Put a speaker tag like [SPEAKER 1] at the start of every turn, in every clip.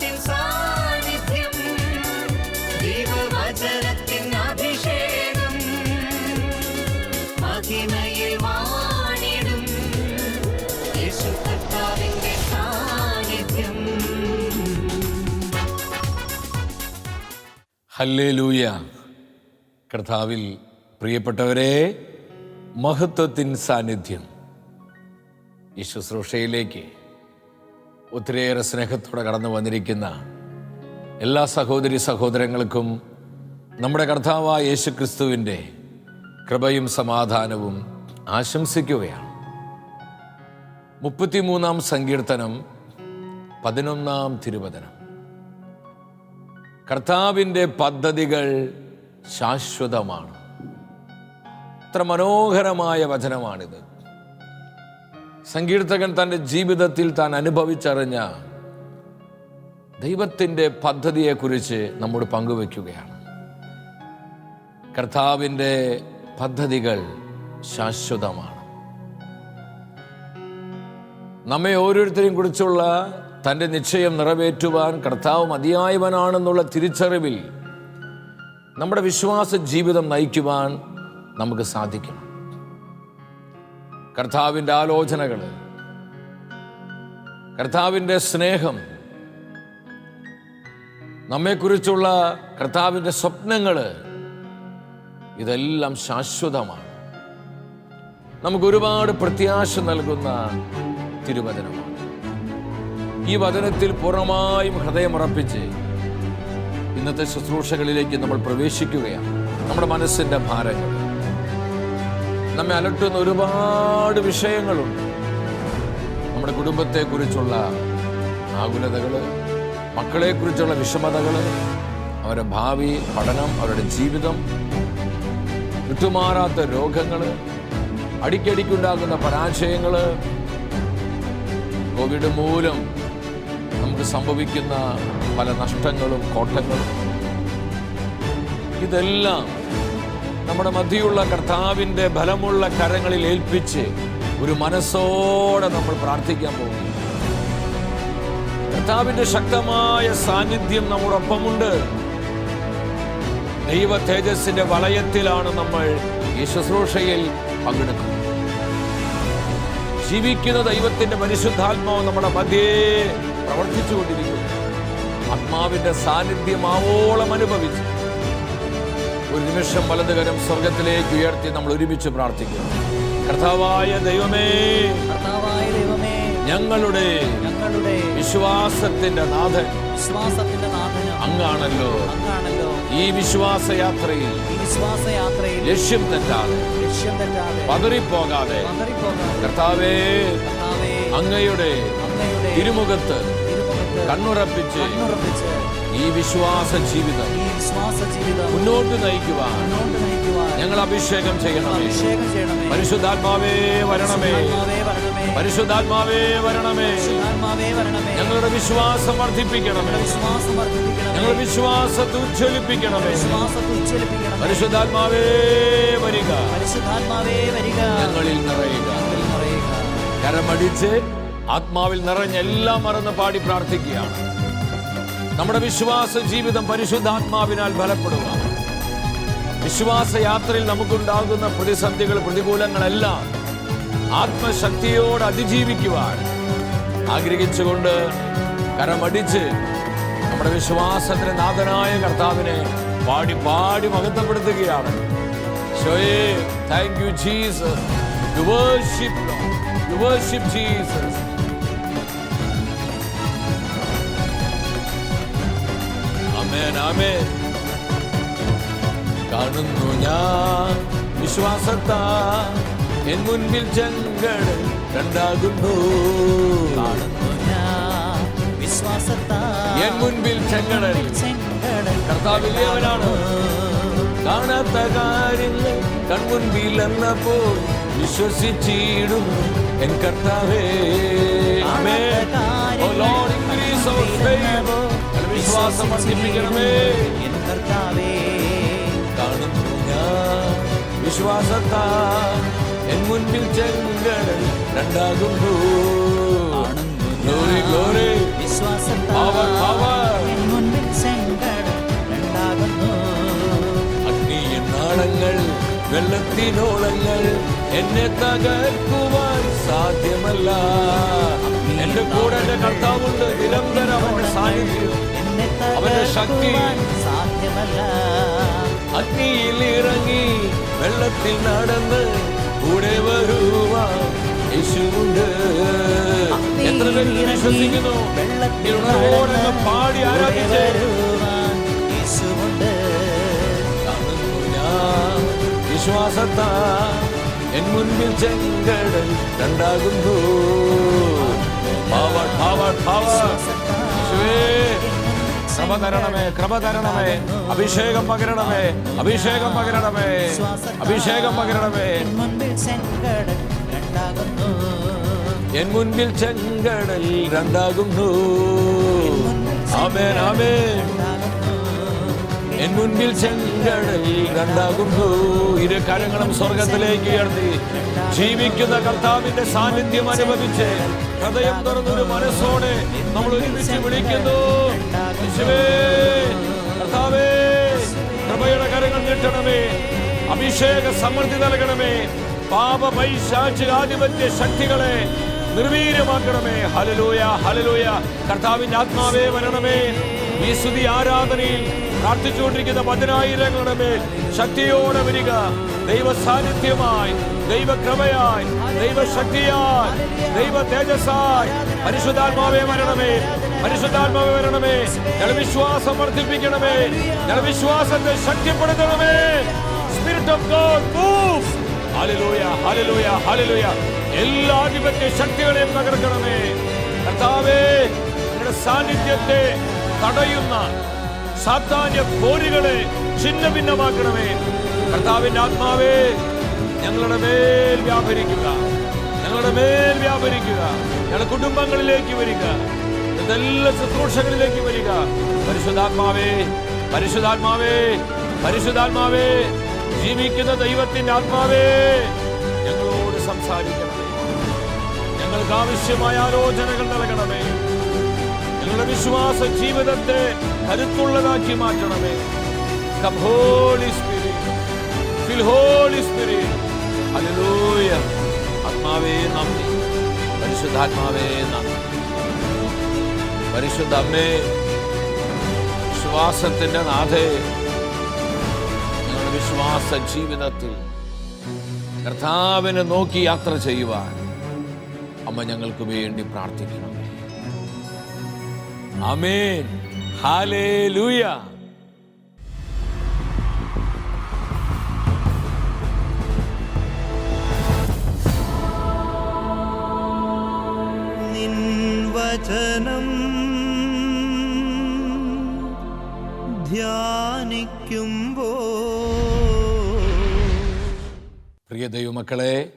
[SPEAKER 1] സാന്നിധ്യം ദൈവവചനത്തിൻ മഹിമയിൽ വാണിടും സാന്നിധ്യം.
[SPEAKER 2] ഹല്ലേലൂയ. കർത്താവിൽ പ്രിയപ്പെട്ടവരെ മഹത്വത്തിൻ സാന്നിധ്യം. ഈ ശുശ്രൂഷയിലേക്ക് ഒത്തിരിയേറെ സ്നേഹത്തോടെ കടന്നു വന്നിരിക്കുന്ന എല്ലാ സഹോദരി സഹോദരങ്ങൾക്കും നമ്മുടെ കർത്താവായ യേശു ക്രിസ്തുവിന്റെ കൃപയും സമാധാനവും ആശംസിക്കുകയാണ്. മുപ്പത്തിമൂന്നാം സങ്കീർത്തനം പതിനൊന്നാം തിരുവചനം. കർത്താവിന്റെ പദ്ധതികൾ ശാശ്വതമാണ്. എത്ര മനോഹരമായ വചനമാണിത്. സങ്കീർത്തകൻ തന്റെ ജീവിതത്തിൽ താൻ അനുഭവിച്ചറിഞ്ഞ ദൈവത്തിന്റെ പദ്ധതിയെക്കുറിച്ച് നമ്മോട് പങ്കുവെക്കുകയാണ്. കർത്താവിന്റെ പദ്ധതികൾ ശാശ്വതമാണ്. നമ്മെ ഓരോരുത്തരെയും കുറിച്ചുള്ള തന്റെ നിശ്ചയം നിറവേറ്റുവാൻ കർത്താവ് മതിയായവനാണെന്നുള്ള തിരിച്ചറിവിൽ നമ്മുടെ വിശ്വാസ ജീവിതം നയിക്കുവാൻ നമുക്ക് സാധിക്കണം. കർത്താവിന്റെ ആലോചനകൾ കർത്താവിന്റെ സ്നേഹം നമ്മെക്കുറിച്ചുള്ള കർത്താവിന്റെ സ്വപ്നങ്ങൾ ഇതെല്ലാം ശാശ്വതമാണ്. നമുക്ക് ഒരുപാട് പ്രത്യാശ നൽകുന്ന തിരുവചനമാണ്. ഈ വചനത്തിൽ പൂർണമായും ഹൃദയമുറപ്പിച്ച് ഇന്നത്തെ ശുശ്രൂഷകളിലേക്ക് നമ്മൾ പ്രവേശിക്കുകയാണ്. നമ്മുടെ മനസ്സിന്റെ ഭാരങ്ങൾ. നമ്മെ അലട്ടുന്ന ഒരുപാട് വിഷയങ്ങളുണ്ട്. നമ്മുടെ കുടുംബത്തെക്കുറിച്ചുള്ള ആകുലതകൾ മക്കളെക്കുറിച്ചുള്ള വിഷമതകൾ അവരുടെ ഭാവി പഠനം അവരുടെ ജീവിതം വിട്ടുമാറാത്ത രോഗങ്ങൾ അടിക്കടിക്കുണ്ടാകുന്ന പരാജയങ്ങൾ കോവിഡ് മൂലം നമുക്ക് സംഭവിക്കുന്ന പല നഷ്ടങ്ങളും കോട്ടങ്ങളും. ഇതെല്ലാം നമ്മുടെ മധ്യയുള്ള കർത്താവിന്റെ ബലമുള്ള കരങ്ങളിൽ ഏൽപ്പിച്ച് ഒരു മനസ്സോടെ നമ്മൾ പ്രാർത്ഥിക്കാൻ പോകുന്നു. കർത്താവിന്റെ ശക്തമായ സാന്നിധ്യം നമ്മോടൊപ്പമുണ്ട്. ദൈവ തേജസ്സിന്റെ വളയത്തിലാണ് നമ്മൾ ഈ ശുശ്രൂഷയിൽ പങ്കെടുക്കുന്നത്. ജീവിക്കുന്ന ദൈവത്തിന്റെ പരിശുദ്ധാത്മാവ് നമ്മുടെ മധ്യേ പ്രവർത്തിച്ചുകൊണ്ടിരിക്കുന്നു. ആത്മാവിന്റെ സാന്നിധ്യം ആവോളം അനുഭവിച്ച്. ഒരു നിമിഷം വലതുകരം സ്വർഗത്തിലേക്ക് ഉയർത്തി നമ്മൾ ഒരുമിച്ച് പ്രാർത്ഥിക്കുന്നു. കർത്താവായ ദൈവമേ
[SPEAKER 1] കർത്താവായ ദൈവമേ
[SPEAKER 2] ഞങ്ങളുടെ
[SPEAKER 1] ഞങ്ങളുടെ
[SPEAKER 2] വിശ്വാസത്തിന്റെ നാഥൻ
[SPEAKER 1] വിശ്വാസത്തിന്റെ നാഥനും
[SPEAKER 2] അങ്ങാണല്ലോ.
[SPEAKER 1] അങ്ങാണല്ലോ.
[SPEAKER 2] ഈ വിശ്വാസയാത്രയിൽ
[SPEAKER 1] ഈ വിശ്വാസയാത്രയിൽ
[SPEAKER 2] ലക്ഷ്യം തെറ്റാതെ
[SPEAKER 1] ലക്ഷ്യം തെറ്റാതെ
[SPEAKER 2] പതറിപ്പോകാതെ കർത്താവേ അങ്ങയുടെ
[SPEAKER 1] അങ്ങയുടെ
[SPEAKER 2] തിരുമുഖത്ത്
[SPEAKER 1] തിരുമുഖത്ത്
[SPEAKER 2] കണ്ണുറപ്പിച്ച്
[SPEAKER 1] കണ്ണുറപ്പിച്ച്
[SPEAKER 2] ഈ വിശ്വാസ ജീവിതം
[SPEAKER 1] ഈ വിശ്വാസ ജീവിതം
[SPEAKER 2] മുന്നോട്ട് നയിക്കുവാൻ
[SPEAKER 1] മുന്നോട്ട് നയിക്കുവാൻ
[SPEAKER 2] ഞങ്ങൾ അഭിഷേകം ചെയ്യണം
[SPEAKER 1] അഭിഷേകം ചെയ്യണമേ.
[SPEAKER 2] പരിശുദ്ധാത്മാവേ വരണമേ. പരിശുദ്ധാത്മാവേ വരണമേ. ഞങ്ങളുടെ വിശ്വാസം വർദ്ധിപ്പിക്കണമേ.
[SPEAKER 1] വിശ്വാസം വർദ്ധിപ്പിക്കണമേ.
[SPEAKER 2] ഞങ്ങളുടെ വിശ്വാസത്തെ ഉജ്ജ്വലിപ്പിക്കണമേ.
[SPEAKER 1] വിശ്വാസത്തെ
[SPEAKER 2] പരിശുദ്ധാത്മാവേ വരിക.
[SPEAKER 1] പരിശുദ്ധാത്മാവേ വരിക.
[SPEAKER 2] ഞങ്ങളിൽ നിറയുക.
[SPEAKER 1] നിറയുക.
[SPEAKER 2] കരമടിച്ച് ആത്മാവിൽ നിറഞ്ഞ് എല്ലാം മറന്ന് പാടി പ്രാർത്ഥിക്കുകയാണ്. നമ്മുടെ വിശ്വാസ ജീവിതം പരിശുദ്ധാത്മാവിനാൽ ബലപ്പെടുക. വിശ്വാസ യാത്രയിൽ നമുക്കുണ്ടാകുന്ന പ്രതിസന്ധികൾ പ്രതികൂലങ്ങളെല്ലാം ആത്മശക്തിയോട് അതിജീവിക്കുവാൻ ആഗ്രഹിച്ചുകൊണ്ട് കരമടിച്ച് നമ്മുടെ വിശ്വാസത്തിന് നാഥനായ കർത്താവിനെ പാടി പാടി മഹത്വപ്പെടുത്തുകയാണ്. Thank you Jesus you worship you worship Jesus amen amen. കാണുന്നു ഞാൻ വിശ്വാസത്താ. എൻ മുൻപിൽ ജംഗൾ രണ്ടാകുന്നു.
[SPEAKER 1] കാണുന്നു ഞാൻ വിശ്വാസത്താ.
[SPEAKER 2] എൻ മുൻപിൽ ചെങ്കടൽ
[SPEAKER 1] ചെങ്കടൽ
[SPEAKER 2] കർത്താവ് വലിയവനാണ് കാണാത്ത കാര്യങ്ങൾ കൺമുൻപിൽ എന്നപ്പോൾ വിശ്വസിച്ചിടും എൻ കർത്താവേ. Amen. O Lord increase our faith. വിശ്വാസം വർദ്ധിപ്പിക്കണമേ.
[SPEAKER 1] എൻ കർത്താവേ
[SPEAKER 2] കാണുന്നു ഞാൻ. വിശ്വാസത്താൽ എൻ മുൻപിൽ ചെങ്കടൽ രണ്ടാകുന്നു.
[SPEAKER 1] ഗ്ലോറി
[SPEAKER 2] ഗ്ലോറി പവർ
[SPEAKER 1] പവർ
[SPEAKER 2] അഗ്നി എന്നാളങ്ങൾ വെള്ളത്തിനോളങ്ങൾ എന്നെ തകർക്കുവാൻ സാധ്യമല്ല. എന്റെ കൂടെ എന്റെ കർത്താവുണ്ട്. നിരന്തരം അവന്റെ സാന്നിധ്യം. അവന്റെ ശക്തി
[SPEAKER 1] സാധ്യമല്ല.
[SPEAKER 2] അഗ്നിയിൽ ഇറങ്ങി വെള്ളത്തിൽ നടന്ന് കൂടെ വരുവാൻ യേശുണ്ട് എത്ര പേര് വിശ്വസിക്കുന്നു?
[SPEAKER 1] വെള്ളത്തിൽ
[SPEAKER 2] പാടി ആരാധിച്ച്. വിശ്വാസത്താ. എൻ മുൻപിൽ ചെങ്കടൽ രണ്ടാകുന്നു. Power, power, power. കൃപ തരണമേ കൃപ തരണമേ അഭിഷേകം പകരണമേ അഭിഷേകം പകരണമേ അഭിഷേകം പകരണമേ.
[SPEAKER 1] എൻ മുൻപിൽ ചെങ്കടൽ രണ്ടാകുന്നു.
[SPEAKER 2] ആമേൻ ആമേൻ. എൻ മുൻപിൽ ചെങ്കടൽ രണ്ടാകുന്നു. ഇരു കരങ്ങളും സ്വർഗത്തിലേക്ക് ഉയർത്തി ജീവിക്കുന്ന കർത്താവിന്റെ സാന്നിധ്യം അനുഭവിച്ച് ഹൃദയം തുറന്നൊരു മനസ്സോടെ നമ്മൾ ഒരുമിച്ച് വിളിക്കുന്നു. കർത്താവേ കൃപയുടെ കരങ്ങൾ നീട്ടണമേ അഭിഷേക സമൃദ്ധി നൽകണമേ പാപ പൈശാചികാധിപത്യ ശക്തികളെ നിർവീര്യമാക്കണമേ. ഹലലൂയ ഹലലൂയ കർത്താവിന്റെ ആത്മാവേ വരണമേ. ഈ സ്തുതി ആരാധനയിൽ പ്രാർത്ഥിച്ചുകൊണ്ടിരിക്കുന്ന പതിനായിരങ്ങളുടെ മേൽ ശക്തിയോടെ വരിക. ദൈവ സാന്നിധ്യമായി ദൈവകൃപയായി ദൈവശക്തിയായി ദൈവ തേജസ്സായി പരിശുദ്ധാത്മാവേ വരണമേ. പരിശുദ്ധാത്മാവേ വരണമേ. ജലവിശ്വാസം വർദ്ധിപ്പിക്കണമേ. ജലവിശ്വാസത്തെ ശക്തിപ്പെടുത്തണമേ. Spirit of God move hallelujah hallelujah hallelujah എല്ലാ ആധിപത്യ ശക്തികളെയും തകർക്കണമേ. കർത്താവേ നിങ്ങളുടെ സാന്നിധ്യത്തെ തടയുന്ന സാത്താന്യ പോരുകളെ ഛിന്ന ഭിന്നമാക്കണമേ കർത്താവിന്റെ ആത്മാവേ ഞങ്ങളുടെ മേൽ വ്യാപരിക്കുക. ഞങ്ങളുടെ മേൽ വ്യാപരിക്കുക. ഞങ്ങളുടെ കുടുംബങ്ങളിലേക്ക് വരിക. ഇതെല്ലാ ശുശ്രൂഷകളിലേക്ക് വരിക. പരിശുദ്ധാത്മാവേ പരിശുദ്ധാത്മാവേ പരിശുദ്ധാത്മാവേ ജീവിക്കുന്ന ദൈവത്തിന്റെ ആത്മാവേ ഞങ്ങളോട് സംസാരിക്കണമേ. ഞങ്ങൾക്ക് ആവശ്യമായ ആലോചനകൾ നൽകണമേ. ഞങ്ങളുടെ വിശ്വാസ ജീവിതത്തെ കരുത്തുള്ളതാക്കി മാറ്റണമേ. Holy spirit. Holy spirit. ആത്മാവേ നന്ദി. പരിശുദ്ധാത്മാവേ നന്ദി. പരിശുദ്ധ അമ്മേ വിശ്വാസത്തിന്റെ നാഥേ വിശ്വാസ ജീവിതത്തിൽ കർത്താവിനെ നോക്കി യാത്ര ചെയ്യുവാൻ അമ്മ ഞങ്ങൾക്ക് വേണ്ടി പ്രാർത്ഥിക്കണമേ ഹാലേ ലൂയ
[SPEAKER 1] നിൻ വചനം ധ്യാനിക്കുമ്പോ
[SPEAKER 2] പ്രിയ ദൈവമക്കളെ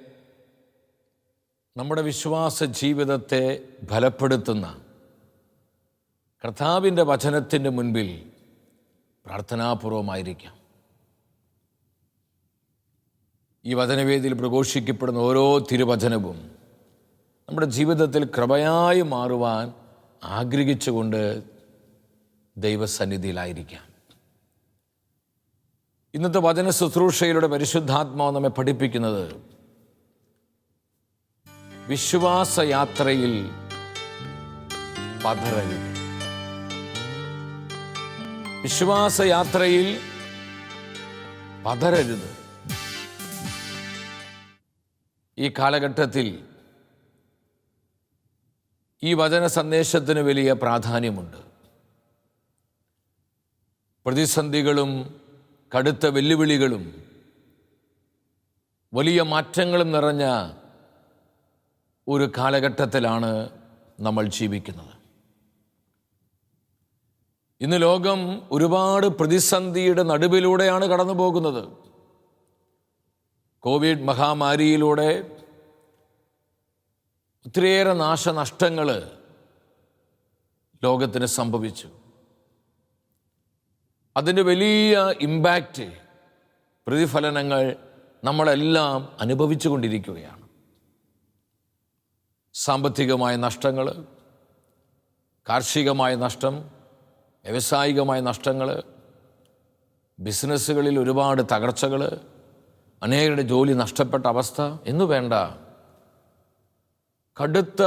[SPEAKER 2] നമ്മുടെ വിശ്വാസ ജീവിതത്തെ ഫലപ്പെടുത്തുന്ന കർത്താവിന്റെ വചനത്തിന്റെ മുൻപിൽ പ്രാർത്ഥനാപൂർവമായിരിക്കാം. ഈ വചനവേദിയിൽ പ്രഘോഷിക്കപ്പെടുന്ന ഓരോ തിരുവചനവും നമ്മുടെ ജീവിതത്തിൽ കൃപയായി മാറുവാൻ ആഗ്രഹിച്ചുകൊണ്ട് ദൈവസന്നിധിയിലായിരിക്കാം. ഇന്നത്തെ വചന ശുശ്രൂഷയിലൂടെ പരിശുദ്ധാത്മാവ് നമ്മെ പഠിപ്പിക്കുന്നത് വിശ്വാസയാത്രയിൽ പതറരുത് വിശ്വാസയാത്രയിൽ പതരരുത് ഈ കാലഘട്ടത്തിൽ ഈ വചന സന്ദേശത്തിന് വലിയ പ്രാധാന്യമുണ്ട്. പ്രതിസന്ധികളും കടുത്ത വെല്ലുവിളികളും വലിയ മാറ്റങ്ങളും നിറഞ്ഞ ഒരു കാലഘട്ടത്തിലാണ് നമ്മൾ ജീവിക്കുന്നത്. ഇന്ന് ലോകം ഒരുപാട് പ്രതിസന്ധിയുടെ നടുവിലൂടെയാണ് കടന്നു പോകുന്നത് കോവിഡ് മഹാമാരിയിലൂടെ ഒത്തിരിയേറെ നാശനഷ്ടങ്ങൾ ലോകത്തിന് സംഭവിച്ചു. അതിന്റെ വലിയ ഇമ്പാക്റ്റ് പ്രതിഫലനങ്ങൾ നമ്മളെല്ലാം അനുഭവിച്ചു കൊണ്ടിരിക്കുകയാണ് സാമ്പത്തികമായ നഷ്ടങ്ങൾ കാർഷികമായ നഷ്ടം വ്യവസായികമായ നഷ്ടങ്ങൾ ബിസിനസ്സുകളിൽ ഒരുപാട് തകർച്ചകൾ അനേകരുടെ ജോലി നഷ്ടപ്പെട്ട അവസ്ഥ എന്നു വേണ്ട. കടുത്ത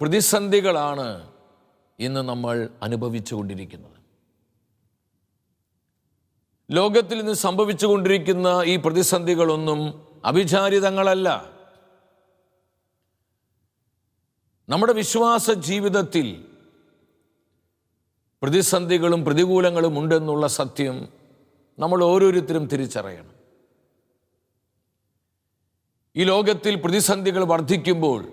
[SPEAKER 2] പ്രതിസന്ധികളാണ് ഇന്ന് നമ്മൾ അനുഭവിച്ചു കൊണ്ടിരിക്കുന്നത് ലോകത്തിൽ ഇന്ന് സംഭവിച്ചുകൊണ്ടിരിക്കുന്ന ഈ പ്രതിസന്ധികളൊന്നും അഭിചാരിതങ്ങളല്ല നമ്മുടെ വിശ്വാസ ജീവിതത്തിൽ പ്രതിസന്ധികളും പ്രതികൂലങ്ങളും ഉണ്ടെന്നുള്ള സത്യം നമ്മൾ ഓരോരുത്തരും തിരിച്ചറിയണം. ഈ ലോകത്തിൽ പ്രതിസന്ധികൾ വർദ്ധിക്കുമ്പോൾ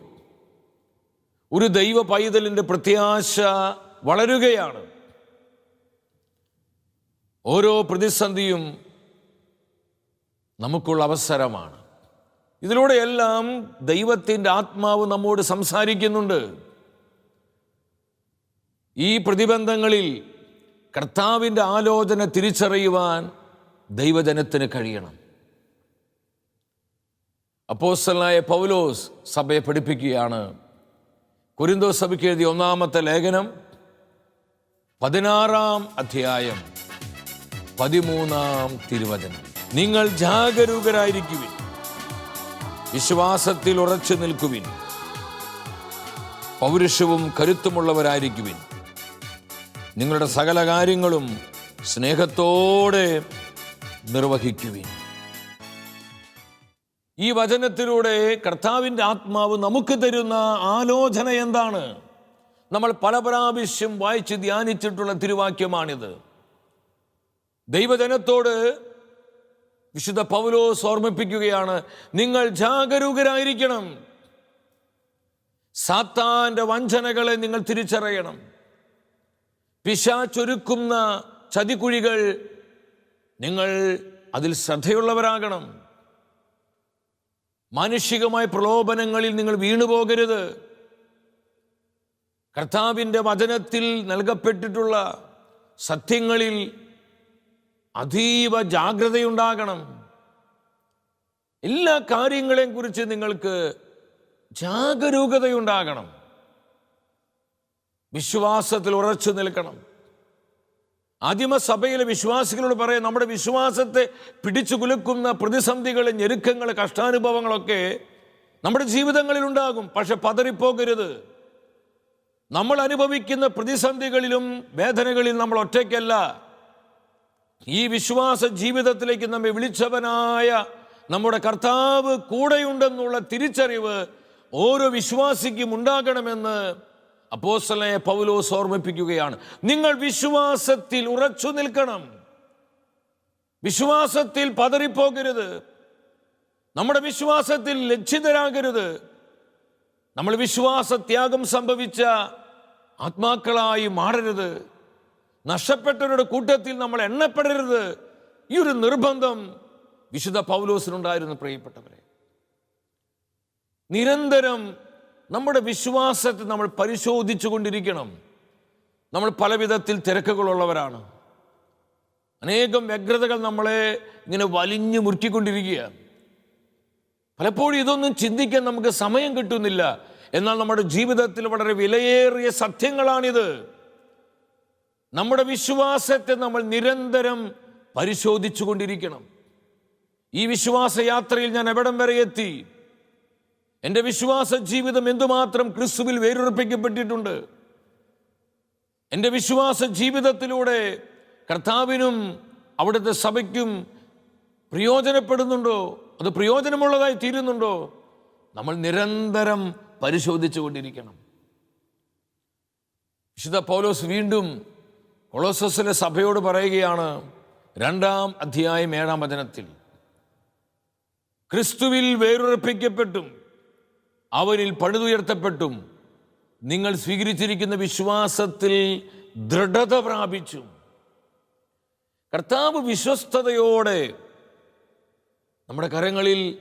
[SPEAKER 2] ഒരു ദൈവ പൈതലിന്റെ പ്രത്യാശ വളരുകയാണ്. ഓരോ പ്രതിസന്ധിയും നമുക്കുള്ള അവസരമാണ്. ഇതിലൂടെയെല്ലാം ദൈവത്തിന്റെ ആത്മാവ് നമ്മോട് സംസാരിക്കുന്നുണ്ട്. ഈ പ്രതിബന്ധങ്ങളിൽ കർത്താവിന്റെ ആലോചന തിരിച്ചറിയുവാൻ ദൈവജനത്തിന് കഴിയണം. അപ്പോസ്റ്റലായ പൗലോസ് സഭയെ പഠിപ്പിക്കുകയാണ്. കുരിന്തോ സഭയ്ക്ക് എഴുതിയ ഒന്നാമത്തെ ലേഖനം പതിനാറാം അധ്യായം. പതിമൂന്നാം തിരുവചനം. നിങ്ങൾ ജാഗരൂകരായിരിക്കുവിൻ. വിശ്വാസത്തിൽ ഉറച്ചു നിൽക്കുവിൻ. പൗരുഷവും കരുത്തുമുള്ളവരായിരിക്കുവിൻ. നിങ്ങളുടെ സകല കാര്യങ്ങളും സ്നേഹത്തോടെ നിർവഹിക്കുവിൻ. ഈ വചനത്തിലൂടെ കർത്താവിന്റെ ആത്മാവ് നമുക്ക് തരുന്ന ആലോചന എന്താണ്? നമ്മൾ പല പ്രാവശ്യം വായിച്ച് ധ്യാനിച്ചിട്ടുള്ള തിരുവാക്യമാണിത്. ദൈവജനത്തോട് വിശുദ്ധ പൗലോസ് ഓർമ്മിപ്പിക്കുകയാണ് നിങ്ങൾ ജാഗരൂകരായിരിക്കണം. സാത്താന്റെ വഞ്ചനകളെ നിങ്ങൾ തിരിച്ചറിയണം. പിശാച്ചൊരുക്കുന്ന ചതിക്കുഴികൾ നിങ്ങൾ അതിൽ ശ്രദ്ധയുള്ളവരാകണം. മാനുഷികമായ പ്രലോഭനങ്ങളിൽ നിങ്ങൾ വീണുപോകരുത്. കർത്താവിന്റെ വചനത്തിൽ നൽകപ്പെട്ടിട്ടുള്ള സത്യങ്ങളിൽ അതീവ ജാഗ്രതയുണ്ടാകണം. എല്ലാ കാര്യങ്ങളെയും കുറിച്ച് നിങ്ങൾക്ക് ജാഗരൂകതയുണ്ടാകണം. വിശ്വാസത്തിൽ ഉറച്ചു നിൽക്കണം. ആദിമസഭയിലെ വിശ്വാസികളോട് പറയാം നമ്മുടെ വിശ്വാസത്തെ പിടിച്ചു കുലുക്കുന്ന പ്രതിസന്ധികൾ ഞെരുക്കങ്ങൾ കഷ്ടാനുഭവങ്ങളൊക്കെ നമ്മുടെ ജീവിതങ്ങളിൽ ഉണ്ടാകും. പക്ഷെ പതറിപ്പോകരുത്. നമ്മൾ അനുഭവിക്കുന്ന പ്രതിസന്ധികളിലും വേദനകളിലും നമ്മൾ ഒറ്റയ്ക്കല്ല. ഈ വിശ്വാസ ജീവിതത്തിലേക്ക് നമ്മെ വിളിച്ചവനായ നമ്മുടെ കർത്താവ് കൂടെയുണ്ടെന്നുള്ള തിരിച്ചറിവ് ഓരോ വിശ്വാസിക്കും ഉണ്ടാകണമെന്ന് അപ്പോസ്തലനായ പൗലോസ് ഓർമ്മിപ്പിക്കുകയാണ്. നിങ്ങൾ വിശ്വാസത്തിൽ ഉറച്ചു നിൽക്കണം. വിശ്വാസത്തിൽ പതറിപ്പോകരുത്. നമ്മുടെ വിശ്വാസത്തിൽ ലജ്ജിതരാകരുത്. നമ്മൾ വിശ്വാസത്യാഗം സംഭവിച്ച ആത്മാക്കളായി മാറരുത്. നഷ്ടപ്പെട്ടവരുടെ കൂട്ടത്തിൽ നമ്മൾ എണ്ണപ്പെടരുത്. ഈ ഒരു നിർബന്ധം വിശുദ്ധ പൗലോസിനുണ്ടായിരുന്നു പ്രിയപ്പെട്ടവരെ. നിരന്തരം നമ്മുടെ വിശ്വാസത്തെ നമ്മൾ പരിശോധിച്ചു കൊണ്ടിരിക്കണം. നമ്മൾ പല വിധത്തിൽ തിരക്കുകളുള്ളവരാണ്. അനേകം വ്യഗ്രതകൾ നമ്മളെ ഇങ്ങനെ വലിഞ്ഞു മുറുക്കിക്കൊണ്ടിരിക്കുക പലപ്പോഴും ഇതൊന്നും ചിന്തിക്കാൻ നമുക്ക് സമയം കിട്ടുന്നില്ല. എന്നാൽ നമ്മുടെ ജീവിതത്തിൽ വളരെ വിലയേറിയ സത്യങ്ങളാണിത്. നമ്മുടെ വിശ്വാസത്തെ നമ്മൾ നിരന്തരം പരിശോധിച്ചു കൊണ്ടിരിക്കണം ഈ വിശ്വാസ യാത്രയിൽ ഞാൻ എവിടം വരെ എത്തി? എന്റെ വിശ്വാസ ജീവിതം എന്തുമാത്രം ക്രിസ്തുവിൽ വേരുറപ്പിക്കപ്പെട്ടിട്ടുണ്ട്? എന്റെ വിശ്വാസ ജീവിതത്തിലൂടെ കർത്താവിനും അവിടുത്തെ സഭയ്ക്കും പ്രയോജനപ്പെടുന്നുണ്ടോ? അത് പ്രയോജനമുള്ളതായി തീരുന്നുണ്ടോ? നമ്മൾ നിരന്തരം പരിശോധിച്ചു കൊണ്ടിരിക്കണം വിശുദ്ധ പൗലോസ് വീണ്ടും കൊളോസസിലെ സഭയോട് പറയുകയാണ് രണ്ടാം അധ്യായം ഏഴാം വചനത്തിൽ. ക്രിസ്തുവിൽ വേരുറപ്പിക്കപ്പെട്ടും അവരിൽ പണിതുയർത്തപ്പെട്ടും നിങ്ങൾ സ്വീകരിച്ചിരിക്കുന്ന വിശ്വാസത്തിൽ ദൃഢത പ്രാപിച്ചു. കർത്താവ് വിശ്വസ്തയോടെ നമ്മുടെ കരങ്ങളിൽ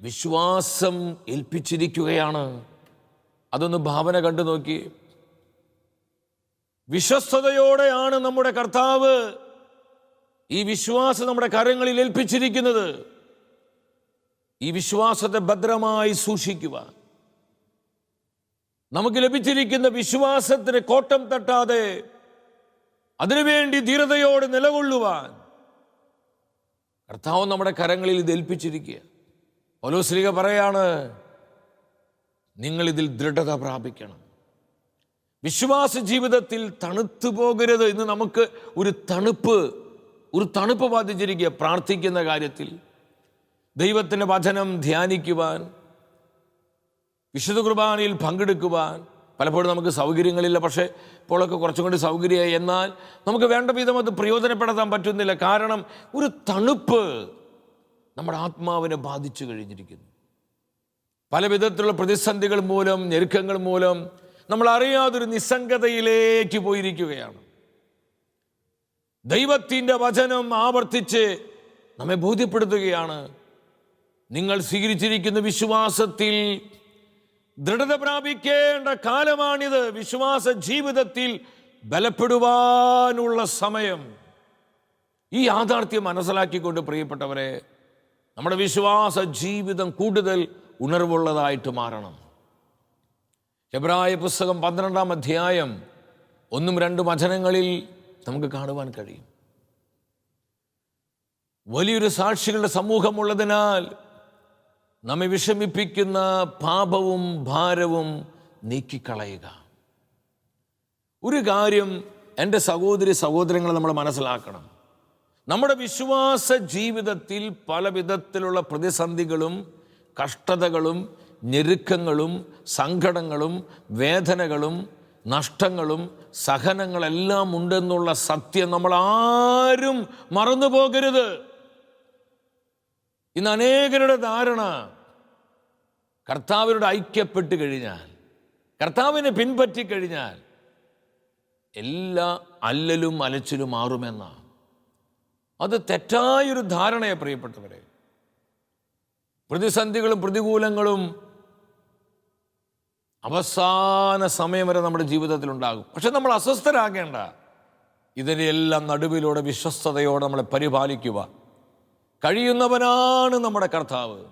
[SPEAKER 2] വിശ്വാസം ഏൽപ്പിച്ചിരിക്കുകയാണ്. അതൊന്ന് ഭാവന കണ്ടു നോക്കി വിശ്വസ്തയോടെയാണ് നമ്മുടെ കർത്താവ് ഈ വിശ്വാസം നമ്മുടെ കരങ്ങളിൽ ഏൽപ്പിച്ചിരിക്കുന്നത്. ഈ വിശ്വാസത്തെ ഭദ്രമായി സൂക്ഷിക്കുക നമുക്ക് ലഭിച്ചിരിക്കുന്ന വിശ്വാസത്തിന് കോട്ടം തട്ടാതെ അതിനുവേണ്ടി ധീരതയോടെ നിലകൊള്ളുവാൻ. കർത്താവ് നമ്മുടെ കരങ്ങളിൽ ഇത് ഏൽപ്പിച്ചിരിക്കുക. പൗലോസ്ലിക പറയാണ് നിങ്ങൾ ഇതിൽ ദൃഢത പ്രാപിക്കണം. വിശ്വാസ ജീവിതത്തിൽ തണുത്തു പോകരുത് ഇന്ന് നമുക്ക് ഒരു തണുപ്പ് ഒരു തണുപ്പ് ബാധിച്ചിരിക്കുക പ്രാർത്ഥിക്കുന്ന കാര്യത്തിൽ. ദൈവത്തിന്റെ വചനം ധ്യാനിക്കുവാൻ വിശുദ്ധ കുർബാനയിൽ പങ്കെടുക്കുവാൻ. പലപ്പോഴും നമുക്ക് സൗകര്യങ്ങളില്ല പക്ഷേ ഇപ്പോഴൊക്കെ കുറച്ചും കൂടി സൗകര്യമായി എന്നാൽ നമുക്ക് വേണ്ട വിധം അത് പ്രയോജനപ്പെടുത്താൻ പറ്റുന്നില്ല. കാരണം ഒരു തണുപ്പ് നമ്മുടെ ആത്മാവിനെ ബാധിച്ചു കഴിഞ്ഞിരിക്കുന്നു. പല വിധത്തിലുള്ള പ്രതിസന്ധികൾ മൂലം ഞെരുക്കങ്ങൾ മൂലം നമ്മൾ അറിയാതൊരു നിസ്സംഗതയിലേക്ക് പോയിരിക്കുകയാണ്. ദൈവത്തിന്റെ വചനം ആവർത്തിച്ച് നമ്മെ ബോധ്യപ്പെടുത്തുകയാണ്. നിങ്ങൾ സ്വീകരിച്ചിരിക്കുന്ന വിശ്വാസത്തിൽ ദൃഢത പ്രാപിക്കേണ്ട കാലമാണിത്. വിശ്വാസ ജീവിതത്തിൽ ബലപ്പെടുവാനുള്ള സമയം. ഈ യാഥാർത്ഥ്യം മനസ്സിലാക്കിക്കൊണ്ട് പ്രിയപ്പെട്ടവരെ നമ്മുടെ വിശ്വാസ ജീവിതം കൂടുതൽ ഉണർവുള്ളതായിട്ട് മാറണം. എബ്രായ പുസ്തകം പന്ത്രണ്ടാം അധ്യായം ഒന്നും രണ്ടും വചനങ്ങളിൽ നമുക്ക് കാണുവാൻ കഴിയും. വലിയൊരു സാക്ഷികളുടെ സമൂഹമുള്ളതിനാൽ നമ്മെ വിഷമിപ്പിക്കുന്ന പാപവും ഭാരവും നീക്കിക്കളയുക. ഒരു കാര്യം എന്റെ സഹോദരി സഹോദരങ്ങളെ നമ്മൾ മനസ്സിലാക്കണം. നമ്മുടെ വിശ്വാസ ജീവിതത്തിൽ പല വിധത്തിലുള്ള പ്രതിസന്ധികളും കഷ്ടതകളും ഞെരുക്കങ്ങളും സങ്കടങ്ങളും വേദനകളും നഷ്ടങ്ങളും സഹനങ്ങളെല്ലാം ഉണ്ടെന്നുള്ള സത്യം നമ്മൾ ആരും മറന്നു പോകരുത്. ഇന്ന് അനേകരുടെ ധാരണ കർത്താവിനോട് ഐക്യപ്പെട്ട് കഴിഞ്ഞാൽ കർത്താവിനെ പിൻപറ്റി കഴിഞ്ഞാൽ എല്ലാ അല്ലലും അലച്ചിലും മാറുമെന്നാണ് അത് തെറ്റായൊരു ധാരണയെ പ്രിയപ്പെട്ടവരെ. പ്രതിസന്ധികളും പ്രതികൂലങ്ങളും അവസാന സമയം വരെ നമ്മുടെ ജീവിതത്തിൽ ഉണ്ടാകും പക്ഷെ നമ്മൾ അസ്വസ്ഥരാകേണ്ട. ഇതിനെല്ലാം നടുവിലൂടെ വിശ്വസ്തയോടെ നമ്മളെ പരിപാലിക്കുക. കഴിയുന്നവനാണ് നമ്മുടെ കർത്താവ്.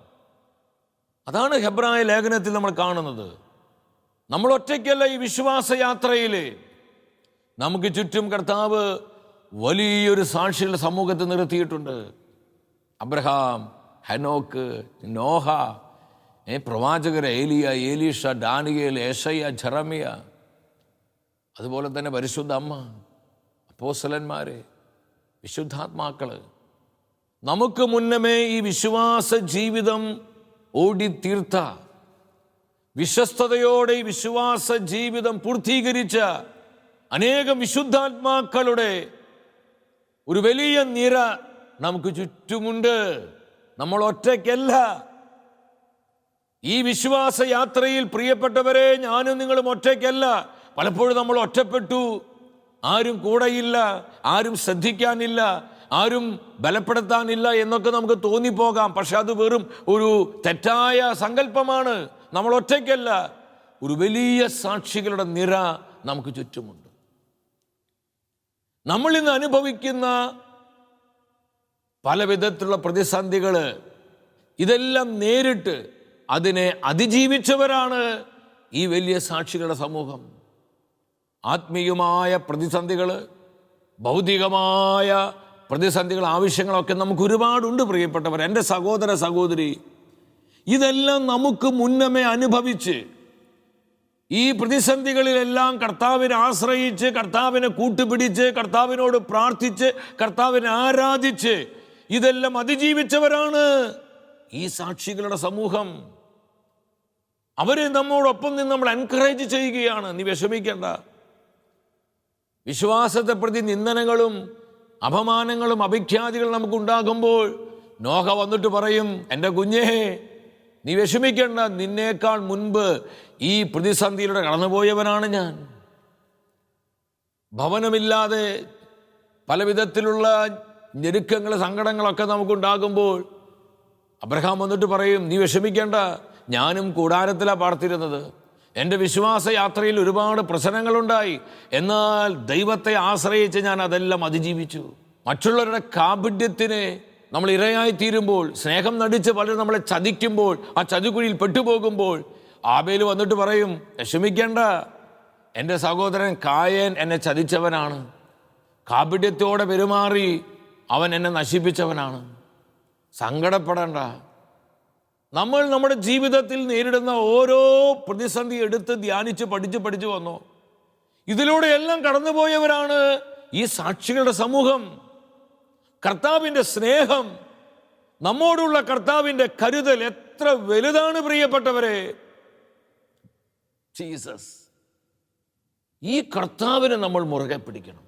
[SPEAKER 2] അതാണ് ഹെബ്രായ ലേഖനത്തിൽ നമ്മൾ കാണുന്നത്. നമ്മൾ ഒറ്റയ്ക്കല്ല ഈ വിശ്വാസയാത്രയിൽ നമുക്ക് ചുറ്റും കർത്താവ് വലിയൊരു സാക്ഷികളുടെ സമൂഹത്തെ നിർത്തിയിട്ടുണ്ട്. അബ്രഹാം ഹനോക്ക് നോഹ ഏ പ്രവാചകർ ഏലിയ ഏലീഷ ഡാനിയേൽ ഏഷയ്യ ജറമിയ അതുപോലെ തന്നെ പരിശുദ്ധ അമ്മ അപ്പോസലന്മാർ വിശുദ്ധാത്മാക്കൾ നമുക്ക് മുന്നമേ ഈ വിശ്വാസ ജീവിതം ഓടിത്തീർത്ത വിശ്വസ്തയോടെ ഈ വിശ്വാസ ജീവിതം പൂർത്തീകരിച്ച അനേകം വിശുദ്ധാത്മാക്കളുടെ ഒരു വലിയ നിര നമുക്ക് ചുറ്റുമുണ്ട്. നമ്മൾ ഒറ്റയ്ക്കല്ല. ഈ വിശ്വാസ യാത്രയിൽ പ്രിയപ്പെട്ടവരെ ഞാനും നിങ്ങളും ഒറ്റയ്ക്കല്ല. പലപ്പോഴും നമ്മൾ ഒറ്റപ്പെട്ടു. ആരും കൂടെയില്ല ആരും ശ്രദ്ധിക്കാനില്ല ആരും ബലപ്പെടുത്താനില്ല എന്നൊക്കെ നമുക്ക് തോന്നിപ്പോകാം. പക്ഷെ അത് വെറും ഒരു തെറ്റായ സങ്കല്പമാണ്. നമ്മൾ ഒറ്റയ്ക്കല്ല. ഒരു വലിയ സാക്ഷികളുടെ നിര നമുക്ക് ചുറ്റുമുണ്ട്. നമ്മൾ ഇന്ന് അനുഭവിക്കുന്ന പല വിധത്തിലുള്ള പ്രതിസന്ധികൾ ഇതെല്ലാം നേരിട്ട് അതിനെ അതിജീവിച്ചവരാണ് ഈ വലിയ സാക്ഷികളുടെ സമൂഹം. ആത്മീയമായ പ്രതിസന്ധികൾ ഭൗതികമായ പ്രതിസന്ധികൾ ആവശ്യങ്ങളൊക്കെ നമുക്ക് ഒരുപാടുണ്ട് പ്രിയപ്പെട്ടവർ എന്റെ സഹോദര സഹോദരി ഇതെല്ലാം നമുക്ക് മുന്നമേ അനുഭവിച്ച് ഈ പ്രതിസന്ധികളിലെല്ലാം കർത്താവിനെ ആശ്രയിച്ച് കർത്താവിനെ കൂട്ടുപിടിച്ച് കർത്താവിനോട് പ്രാർത്ഥിച്ച് കർത്താവിനെ ആരാധിച്ച് ഇതെല്ലാം അതിജീവിച്ചവരാണ് ഈ സാക്ഷികളുടെ സമൂഹം. അവരെ നമ്മോടൊപ്പം നിന്ന് നമ്മൾ എൻകറേജ് ചെയ്യുകയാണ്. നീ വിഷമിക്കേണ്ട. വിശ്വാസത്തെ പ്രതി നിന്ദനങ്ങളും അപമാനങ്ങളും അഭിഖ്യാതികളും നമുക്കുണ്ടാകുമ്പോൾ നോഹ വന്നിട്ട് പറയും എന്റെ കുഞ്ഞേ നീ വിഷമിക്കേണ്ട. നിന്നേക്കാൾ മുൻപ് ഈ പ്രതിസന്ധിയിലൂടെ കടന്നുപോയവനാണ് ഞാൻ. ഭവനമില്ലാതെ പല വിധത്തിലുള്ള ഞെരുക്കങ്ങൾ സങ്കടങ്ങളൊക്കെ നമുക്കുണ്ടാകുമ്പോൾ അബ്രഹാം വന്നിട്ട് പറയും നീ വിഷമിക്കേണ്ട. ഞാനും കൂടാരത്തിലാണ് പാർത്തിരുന്നത്. എന്റെ വിശ്വാസ യാത്രയിൽ ഒരുപാട് പ്രശ്നങ്ങളുണ്ടായി. എന്നാൽ ദൈവത്തെ ആശ്രയിച്ച് ഞാൻ അതെല്ലാം അതിജീവിച്ചു. മറ്റുള്ളവരുടെ കാപഢ്യത്തിന് നമ്മൾ ഇരയായി തീരുമ്പോൾ സ്നേഹം നടിച്ച് പലരും നമ്മളെ ചതിക്കുമ്പോൾ ആ ചതിക്കുഴിയിൽ പെട്ടുപോകുമ്പോൾ ആബേൽ വന്നിട്ട് പറയും വിഷമിക്കേണ്ട. എന്റെ സഹോദരൻ കായൻ എന്നെ ചതിച്ചവനാണ്. കാപഢ്യത്തോടെ പെരുമാറി അവൻ എന്നെ നശിപ്പിച്ചവനാണ്. സങ്കടപ്പെടണ്ട. നമ്മൾ നമ്മുടെ ജീവിതത്തിൽ നേരിടുന്ന ഓരോ പ്രതിസന്ധി എടുത്ത് ധ്യാനിച്ച് പഠിച്ച് പഠിച്ചു വന്നു. ഇതിലൂടെ എല്ലാം കടന്നുപോയവരാണ് ഈ സാക്ഷികളുടെ സമൂഹം. കർത്താവിന്റെ സ്നേഹം നമ്മോടുള്ള കർത്താവിന്റെ കരുതൽ എത്ര വലുതാണ് പ്രിയപ്പെട്ടവരെ. ജീസസ് ഈ കർത്താവിനെ നമ്മൾ മുറുകെ പിടിക്കണം.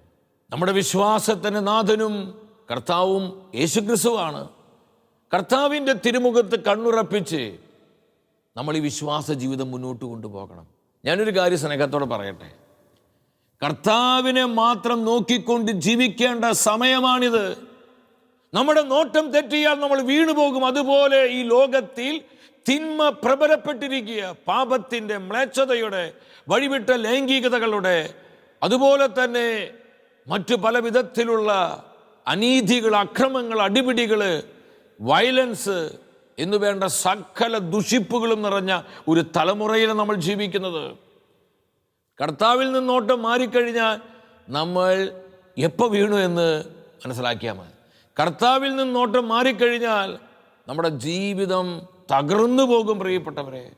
[SPEAKER 2] നമ്മുടെ വിശ്വാസത്തിന് നാഥനും കർത്താവും യേശുക്രിസ്തുവാണ്. കർത്താവിന്റെ തിരുമുഖത്ത് കണ്ണുറപ്പിച്ച് നമ്മൾ ഈ വിശ്വാസ ജീവിതം മുന്നോട്ട് കൊണ്ടുപോകണം. ഞാനൊരു കാര്യം സ്നേഹത്തോടെ പറയട്ടെ. കർത്താവിനെ മാത്രം നോക്കിക്കൊണ്ട് ജീവിക്കേണ്ട സമയമാണിത്. നമ്മുടെ നോട്ടം തെറ്റിയാൽ നമ്മൾ വീണുപോകും അതുപോലെ ഈ ലോകത്തിൽ തിന്മ പ്രബലപ്പെട്ടിരിക്കുക. പാപത്തിന്റെ മ്ലേച്ഛതയുടെ വഴിവിട്ട ലൈംഗികതകളുടെ അതുപോലെ തന്നെ മറ്റു പല വിധത്തിലുള്ള അനീതികൾ അക്രമങ്ങൾ അടിപിടികൾ വയലൻസ് എന്നു വേണ്ട സകല ദുഷിപ്പുകളും നിറഞ്ഞ ഒരു തലമുറയിൽ നമ്മൾ ജീവിക്കുന്നത്. കർത്താവിൽ നിന്നോട്ടം മാറിക്കഴിഞ്ഞാൽ നമ്മൾ എപ്പോൾ വീണു എന്ന് മനസ്സിലാക്കിയാൽ മതി. കർത്താവിൽ നിന്നോട്ടം മാറിക്കഴിഞ്ഞാൽ നമ്മുടെ ജീവിതം തകർന്നു പോകും പ്രിയപ്പെട്ടവരെ.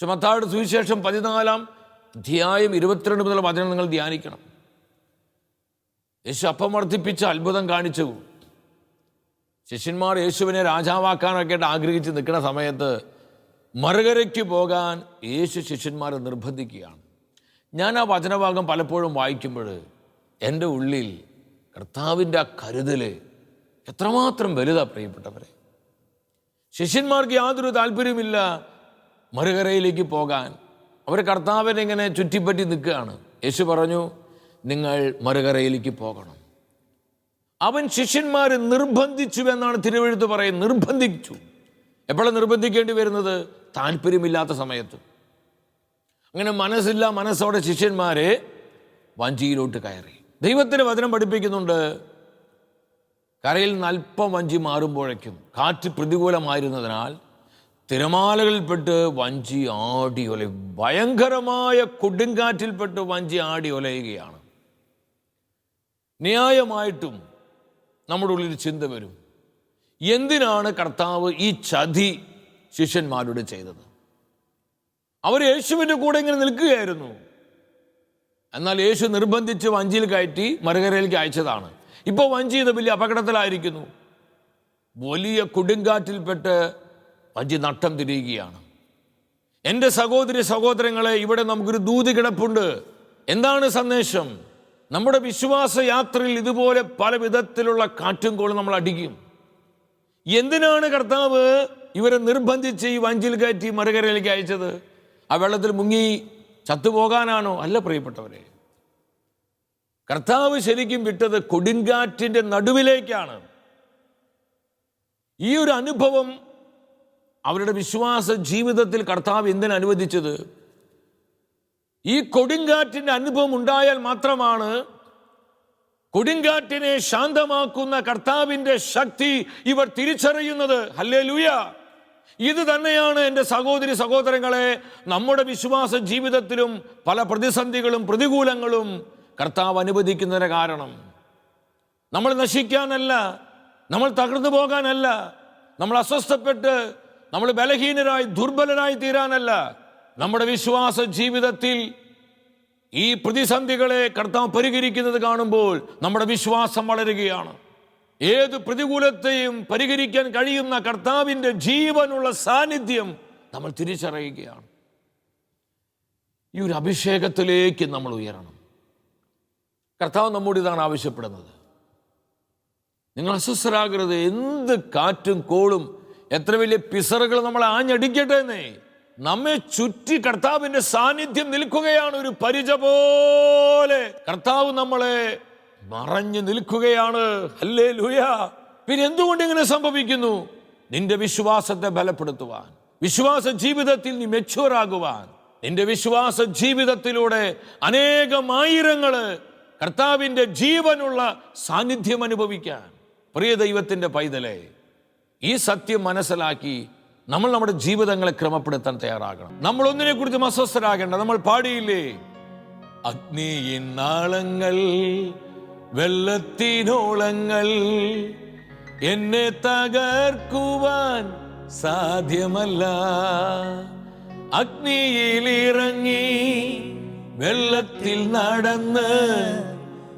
[SPEAKER 2] സുമത്താട് സുവിശേഷം പതിനാലാം അധ്യായം ഇരുപത്തിരണ്ട് മുതൽ വചനം നിങ്ങൾ ധ്യാനിക്കണം. യേശു അപ്പം വർദ്ധിപ്പിച്ച അത്ഭുതം കാണിച്ചു. ശിഷ്യന്മാർ യേശുവിനെ രാജാവാക്കാനൊക്കെ ആഗ്രഹിച്ച് നിൽക്കുന്ന സമയത്ത് മറുകരയ്ക്ക് പോകാൻ യേശു ശിഷ്യന്മാരെ നിർബന്ധിക്കുകയാണ്. ഞാൻ ആ വചനഭാഗം പലപ്പോഴും വായിക്കുമ്പോൾ എന്റെ ഉള്ളിൽ കർത്താവിന്റെ ആ കരുതൽ എത്രമാത്രം വലുതാ പ്രിയപ്പെട്ടവരെ. ശിഷ്യന്മാർക്ക് യാതൊരു താല്പര്യമില്ല മറുകരയിലേക്ക് പോകാൻ. അവർ കർത്താവിനെ ഇങ്ങനെ ചുറ്റിപ്പറ്റി നിൽക്കുകയാണ്. യേശു പറഞ്ഞു നിങ്ങൾ മറുകരയിലേക്ക് പോകണം. അവൻ ശിഷ്യന്മാരെ നിർബന്ധിച്ചു എന്നാണ് തിരുവഴുത്ത് പറയുന്നത്. നിർബന്ധിച്ചു. എപ്പോഴാണ് നിർബന്ധിക്കേണ്ടി വരുന്നത്? താല്പര്യമില്ലാത്ത സമയത്ത്. അങ്ങനെ മനസ്സില്ല മനസ്സോടെ ശിഷ്യന്മാരെ വഞ്ചിയിലോട്ട് കയറി. ദൈവത്തിന് വചനം പഠിപ്പിക്കുന്നുണ്ട്. കരയിൽ നിന്ന് അല്പം വഞ്ചി മാറുമ്പോഴേക്കും കാറ്റ് പ്രതികൂലമായിരുന്നതിനാൽ തിരമാലകളിൽപ്പെട്ട് വഞ്ചി ആടി ഒലയും ഭയങ്കരമായ കൊടുങ്കാറ്റിൽപ്പെട്ട് വഞ്ചി ആടി ഒലയുകയാണ്. ന്യായമായിട്ടും നമ്മുടെ ഉള്ളിൽ ചിന്ത വരും. എന്തിനാണ് കർത്താവ് ഈ ചതി ശിഷ്യന്മാരോട് ചെയ്തത്? അവർ യേശുവിന്റെ കൂടെ ഇങ്ങനെ നിൽക്കുകയായിരുന്നു. എന്നാൽ യേശു നിർബന്ധിച്ച് വഞ്ചിയിൽ കയറ്റി മറുകരയിലേക്ക് അയച്ചതാണ്. ഇപ്പോൾ വഞ്ചി ഇത് വലിയ അപകടത്തിലായിരിക്കുന്നു. വലിയ കൊടുങ്കാറ്റിൽപ്പെട്ട് വഞ്ചി നട്ടം തിരിയുകയാണ്. എന്റെ സഹോദരി സഹോദരങ്ങളെ ഇവിടെ നമുക്കൊരു ദൂതി കിടപ്പുണ്ട്. എന്താണ് സന്ദേശം? നമ്മുടെ വിശ്വാസ യാത്രയിൽ ഇതുപോലെ പല വിധത്തിലുള്ള കാറ്റും കോളും നമ്മൾ അടിക്കും. എന്തിനാണ് കർത്താവ് ഇവരെ നിർബന്ധിച്ച് ഈ വഞ്ചിൽ കയറ്റി മറുകരയിലേക്ക് അയച്ചത്? ആ വെള്ളത്തിൽ മുങ്ങി ചത്തുപോകാനാണോ? അല്ല പ്രിയപ്പെട്ടവരെ. കർത്താവ് ശരിക്കും വിട്ടത് കൊടുങ്കാറ്റിന്റെ നടുവിലേക്കാണ്. ഈ ഒരു അനുഭവം അവരുടെ വിശ്വാസ ജീവിതത്തിൽ കർത്താവ് എന്തിനു അനുവദിച്ചത് ഈ കൊടുങ്കാറ്റിന്റെ അനുഭവം ഉണ്ടായാൽ മാത്രമാണ് കൊടുങ്കാറ്റിനെ ശാന്തമാക്കുന്ന കർത്താവിന്റെ ശക്തി ഇവർ തിരിച്ചറിയുന്നത്. ഹല്ലേ ഇത് തന്നെയാണ് എന്റെ സഹോദരി സഹോദരങ്ങളെ നമ്മുടെ വിശ്വാസ ജീവിതത്തിലും പല പ്രതിസന്ധികളും പ്രതികൂലങ്ങളും കർത്താവ് അനുവദിക്കുന്നതിന് കാരണം. നമ്മൾ നശിക്കാനല്ല നമ്മൾ തകർന്നു പോകാനല്ല നമ്മൾ അസ്വസ്ഥപ്പെട്ട് നമ്മൾ ബലഹീനരായി ദുർബലരായി തീരാനല്ല. നമ്മുടെ വിശ്വാസ ജീവിതത്തിൽ ഈ പ്രതിസന്ധികളെ കർത്താവ് പരിഹരിക്കുന്നത് കാണുമ്പോൾ നമ്മുടെ വിശ്വാസം വളരുകയാണ്. ഏത് പ്രതികൂലത്തെയും പരിഹരിക്കാൻ കഴിയുന്ന കർത്താവിന്റെ ജീവനുള്ള സാന്നിധ്യം നമ്മൾ തിരിച്ചറിയുകയാണ്. ഈ ഒരു അഭിഷേകത്തിലേക്ക് നമ്മൾ ഉയരണം. കർത്താവ് നമ്മോട് ഇതാണ് ആവശ്യപ്പെടുന്നത്. നിങ്ങൾ അസ്വസ്ഥരാകരുത്. എന്ത് കാറ്റും കോളും എത്ര വലിയ പിസറുകൾ നമ്മളെ ആഞ്ഞടിക്കട്ടെ എന്നേ. നമ്മെ ചുറ്റി കർത്താവിന്റെ സാന്നിധ്യം നിൽക്കുകയാണ് ഒരു പരിച പോലെ. കർത്താവ് നമ്മളെ മറഞ്ഞു നിൽക്കുകയാണ്. അല്ലേ ലുയ പിന്നെ എന്തുകൊണ്ട് ഇങ്ങനെ സംഭവിക്കുന്നു? നിന്റെ വിശ്വാസത്തെ ബലപ്പെടുത്തുവാൻ വിശ്വാസ ജീവിതത്തിൽ നീ മെച്ചൂർ ആകുവാൻ നിന്റെ വിശ്വാസ ജീവിതത്തിലൂടെ അനേകം ആയിരങ്ങൾ കർത്താവിന്റെ ജീവനുള്ള സാന്നിധ്യം അനുഭവിക്കാൻ. പ്രിയ ദൈവത്തിന്റെ പൈതലെ ഈ സത്യം മനസ്സിലാക്കി നമ്മൾ നമ്മുടെ ജീവിതങ്ങളെ ക്രമപ്പെടുത്താൻ തയ്യാറാകണം. നമ്മൾ ഒന്നിനെ കുറിച്ചും അസ്വസ്ഥരാകേണ്ട. നമ്മൾ പാടിയില്ലേ? അഗ്നിയിൻ നാളങ്ങൾ വെള്ളത്തിനോളങ്ങൾ എന്നെ തകർക്കുവാൻ സാധ്യമല്ല. അഗ്നിയിലിറങ്ങി വെള്ളത്തിൽ നടന്ന്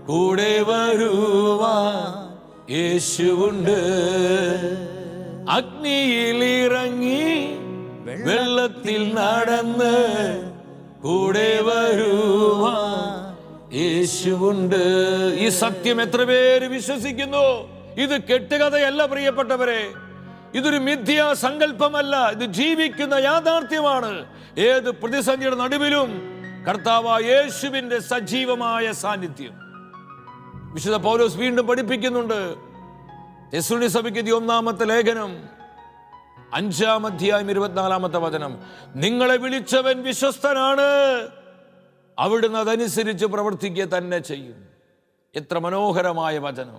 [SPEAKER 2] കൂടെ വരുവാൻ യേശുവുണ്ട്. അഗ്നിയിലിറങ്ങി വെള്ളത്തിൽ നടന്ന് കൂടെ വരുവാ യേശുവുണ്ട്. ഈ സത്യം എത്ര പേര് വിശ്വസിക്കുന്നു? ഇത് കെട്ടുകഥയല്ല പ്രിയപ്പെട്ടവരെ. ഇതൊരു മിഥ്യാ സങ്കല്പമല്ല. ഇത് ജീവിക്കുന്ന യാഥാർത്ഥ്യമാണ്. ഏത് പ്രതിസന്ധിയുടെ നടുവിലും കർത്താവ് യേശുവിന്റെ സജീവമായ സാന്നിധ്യം. വിശുദ്ധ പൗലോസ് വീണ്ടും പഠിപ്പിക്കുന്നുണ്ട്. യെസുണി സഭയ്ക്ക് ഒന്നാമത്തെ ലേഖനം. അഞ്ചാം അധ്യായം ഇരുപത്തിനാലാമത്തെ വചനം. നിങ്ങളെ വിളിച്ചവൻ വിശ്വസ്തനാണ്. അവിടുന്ന് അതനുസരിച്ച് പ്രവർത്തിക്കുക തന്നെ ചെയ്യും. എത്ര മനോഹരമായ വചനം.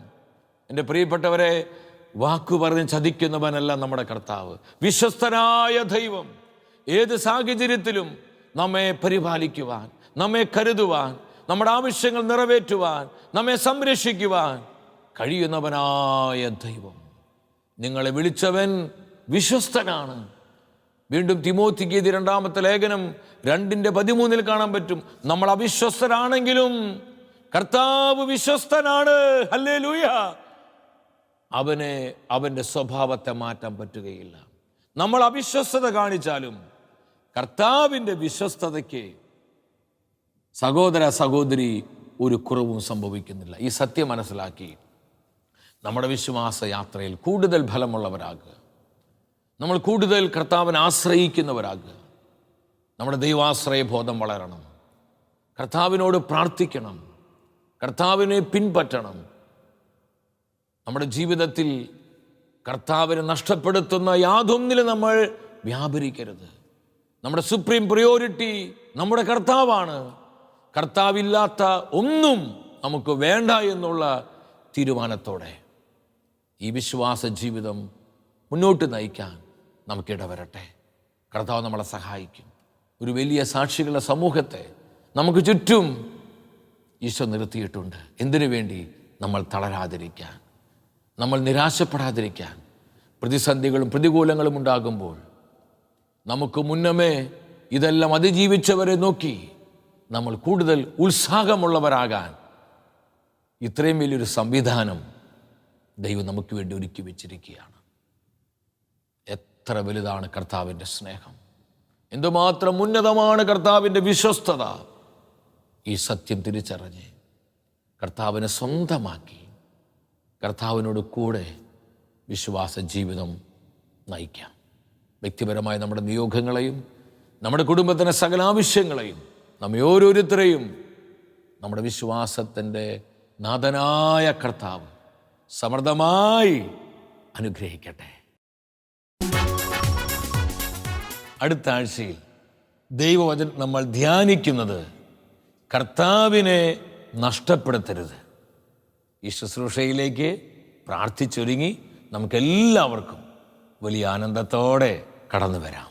[SPEAKER 2] എന്റെ പ്രിയപ്പെട്ടവരെ വാക്കു പറഞ്ഞ് ചതിക്കുന്നവനല്ല നമ്മുടെ കർത്താവ്. വിശ്വസ്തനായ ദൈവം ഏത് സാഹചര്യത്തിലും നമ്മെ പരിപാലിക്കുവാൻ നമ്മെ കരുതുവാൻ നമ്മുടെ ആവശ്യങ്ങൾ നിറവേറ്റുവാൻ നമ്മെ സംരക്ഷിക്കുവാൻ കഴിയുന്നവനായ ദൈവം. നിങ്ങളെ വിളിച്ചവൻ വിശ്വസ്തനാണ്. വീണ്ടും തിമോത്തിക്ക് രണ്ടാമത്തെ ലേഖനം രണ്ടിന്റെ പതിമൂന്നിൽ കാണാൻ പറ്റും. നമ്മൾ അവിശ്വസ്തരാണെങ്കിലും കർത്താവ് വിശ്വസ്തനാണ്. അല്ലേ ലൂയ അവനെ അവന്റെ സ്വഭാവത്തെ മാറ്റാൻ പറ്റുകയില്ല. നമ്മൾ അവിശ്വസ്തത കാണിച്ചാലും കർത്താവിന്റെ വിശ്വസ്തതയ്ക്ക് സഹോദര സഹോദരി ഒരു കുറവും സംഭവിക്കുന്നില്ല. ഈ സത്യം മനസ്സിലാക്കി. നമ്മുടെ വിശ്വാസ യാത്രയിൽ കൂടുതൽ ഫലമുള്ളവരാകുക. നമ്മൾ കൂടുതൽ കർത്താവിനെ ആശ്രയിക്കുന്നവരാകുക. നമ്മുടെ ദൈവാശ്രയ ബോധം വളരണം. കർത്താവിനോട് പ്രാർത്ഥിക്കണം. കർത്താവിനെ പിൻപറ്റണം. നമ്മുടെ ജീവിതത്തിൽ കർത്താവിനെ നഷ്ടപ്പെടുത്തുന്ന യാതൊന്നിലും നമ്മൾ വ്യാപരിക്കരുത്. നമ്മുടെ സുപ്രീം പ്രയോറിറ്റി നമ്മുടെ കർത്താവാണ്. കർത്താവില്ലാത്ത ഒന്നും നമുക്ക് വേണ്ട എന്നുള്ള തീരുമാനത്തോടെ ഈ വിശ്വാസ ജീവിതം മുന്നോട്ട് നയിക്കാൻ നമുക്ക് ഇടവരട്ടെ കർത്താവ് നമ്മളെ സഹായിക്കും. ഒരു വലിയ സാക്ഷികളുടെ സമൂഹത്തെ നമുക്ക് ചുറ്റും ഈശോ നിർത്തിയിട്ടുണ്ട്. എന്തിനു വേണ്ടി? നമ്മൾ തളരാതിരിക്കാൻ. നമ്മൾ നിരാശപ്പെടാതിരിക്കാൻ. പ്രതിസന്ധികളും പ്രതികൂലങ്ങളും ഉണ്ടാകുമ്പോൾ നമുക്ക് മുന്നമേ ഇതെല്ലാം അതിജീവിച്ചവരെ നോക്കി നമ്മൾ കൂടുതൽ ഉത്സാഹമുള്ളവരാകാൻ ഇത്രയും വലിയൊരു സംവിധാനം ദൈവം നമുക്ക് വേണ്ടി ഒരുക്കി വെച്ചിരിക്കുകയാണ്. എത്ര വലുതാണ് കർത്താവിന്റെ സ്നേഹം. എന്തുമാത്രം ഉന്നതമാണ് കർത്താവിന്റെ വിശ്വസ്തത. ഈ സത്യം തിരിച്ചറിഞ്ഞ് കർത്താവിനെ സ്വന്തമാക്കി കർത്താവിനോട് കൂടെ വിശ്വാസ ജീവിതം നയിക്കാം. വ്യക്തിപരമായ നമ്മുടെ നിയോഗങ്ങളെയും നമ്മുടെ കുടുംബത്തിന്റെ സകലാവശ്യങ്ങളെയും നമ്മെ ഓരോരുത്തരെയും നമ്മുടെ വിശ്വാസത്തിന്റെ നാഥനായ കർത്താവ് സമൃദ്ധമായി അനുഗ്രഹിക്കട്ടെ. അടുത്ത ആഴ്ചയിൽ ദൈവവചനം നമ്മൾ ധ്യാനിക്കുന്നത് കർത്താവിനെ നഷ്ടപ്പെടുത്തരുത്. ഈ ശുശ്രൂഷയിലേക്ക് പ്രാർത്ഥിച്ചൊരുങ്ങി നമുക്കെല്ലാവർക്കും വലിയ ആനന്ദത്തോടെ കടന്നു വരാം